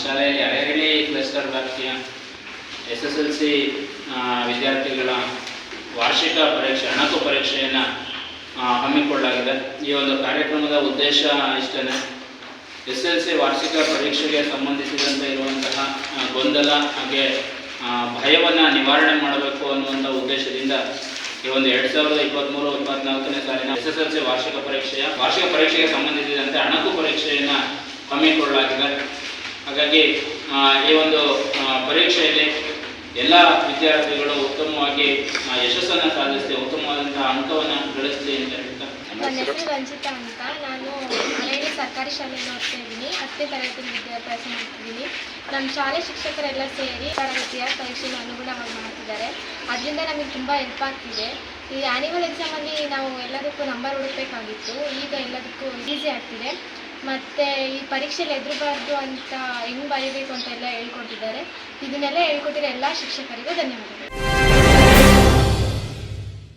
ಶಾಲೆಯಲ್ಲಿ ಅರೆಹಳ್ಳಿ ಕ್ಲಸ್ಟರ್ ವ್ಯಾಪ್ತಿಯ S S L C ವಿದ್ಯಾರ್ಥಿಗಳ ವಾರ್ಷಿಕ ಪರೀಕ್ಷೆ ಅಣಕು ಪರೀಕ್ಷೆಯನ್ನು ಹಮ್ಮಿಕೊಳ್ಳಲಾಗಿದೆ. ಈ ಒಂದು ಕಾರ್ಯಕ್ರಮದ ಉದ್ದೇಶ ಇಷ್ಟೇ ಎಸ್ ಎಲ್ ಸಿ ವಾರ್ಷಿಕ ಪರೀಕ್ಷೆಗೆ ಸಂಬಂಧಿಸಿದಂತೆ ಇರುವಂತಹ ಗೊಂದಲ ಹಾಗೆ ಭಯವನ್ನು ನಿವಾರಣೆ ಮಾಡಬೇಕು ಅನ್ನುವಂಥ ಉದ್ದೇಶದಿಂದ ಈ ಒಂದು ಎರಡು ಸಾವಿರದ ಇಪ್ಪತ್ತ್ಮೂರು ಇಪ್ಪತ್ನಾಲ್ಕನೇ ಸಾಲಿನ ಎಸ್ ಎಸ್ ಎಲ್ ಸಿ ವಾರ್ಷಿಕ ಪರೀಕ್ಷೆಯ, ವಾರ್ಷಿಕ ಪರೀಕ್ಷೆಗೆ ಸಂಬಂಧಿಸಿದಂತೆ ಅಣಕು ಪರೀಕ್ಷೆಯನ್ನು ಹಮ್ಮಿಕೊಳ್ಳಲಾಗಿದೆ. ಹಾಗಾಗಿ ಈ ಒಂದು ಪರೀಕ್ಷೆಯಲ್ಲಿ ಎಲ್ಲ ವಿದ್ಯಾರ್ಥಿಗಳು ಉತ್ತಮವಾಗಿ ಯಶಸ್ಸನ್ನು ಸಾಧಿಸಿ ಉತ್ತಮವಾದಂತಹ ಅಂಕವನ್ನು ಗಳಿಸಲಿ ಅಂತ ನನ್ನ ಹೆಸರು ರಂಜಿತಾ ಅಂತ. ನಾನು ಮನೆಯಲ್ಲಿ ಸರ್ಕಾರಿ ಶಾಲೆಯಲ್ಲಿ ಓದ್ತಾ ಇದ್ದೀನಿ. ಹತ್ತನೇ ತರಗತಿ ವಿದ್ಯಾಭ್ಯಾಸ ಮಾಡ್ತಿದ್ದೀನಿ. ನಮ್ಮ ಶಾಲೆ ಶಿಕ್ಷಕರೆಲ್ಲ ಸೇರಿ ತರಗತಿಯ ಪರೀಕ್ಷೆಗೆ ಅನುಗುಣವಾಗಿ ಮಾಡ್ತಿದ್ದಾರೆ. ಅದರಿಂದ ನಮಗೆ ತುಂಬ ಹೆಲ್ಪ್ ಆಗ್ತಿದೆ. ಈ ಆ್ಯನಿವಲ್ ಎಕ್ಸಾಮಲ್ಲಿ ನಾವು ಎಲ್ಲದಕ್ಕೂ ನಂಬರ್ ಹುಡುಕ್ಬೇಕಾಗಿತ್ತು. ಈಗ ಎಲ್ಲದಕ್ಕೂ ಈಸಿ ಆಗ್ತಿದೆ. ಮತ್ತು ಈ ಪರೀಕ್ಷೆಯಲ್ಲಿ ಎದುರಬಾರ್ದು ಅಂತ ಹೆಂಗೆ ಬರೀಬೇಕು ಅಂತ ಎಲ್ಲ ಹೇಳ್ಕೊಟ್ಟಿದ್ದಾರೆ. ಇದನ್ನೆಲ್ಲ ಹೇಳ್ಕೊಟ್ಟಿರೋ ಎಲ್ಲ ಶಿಕ್ಷಕರಿಗೂ ಧನ್ಯವಾದಗಳು.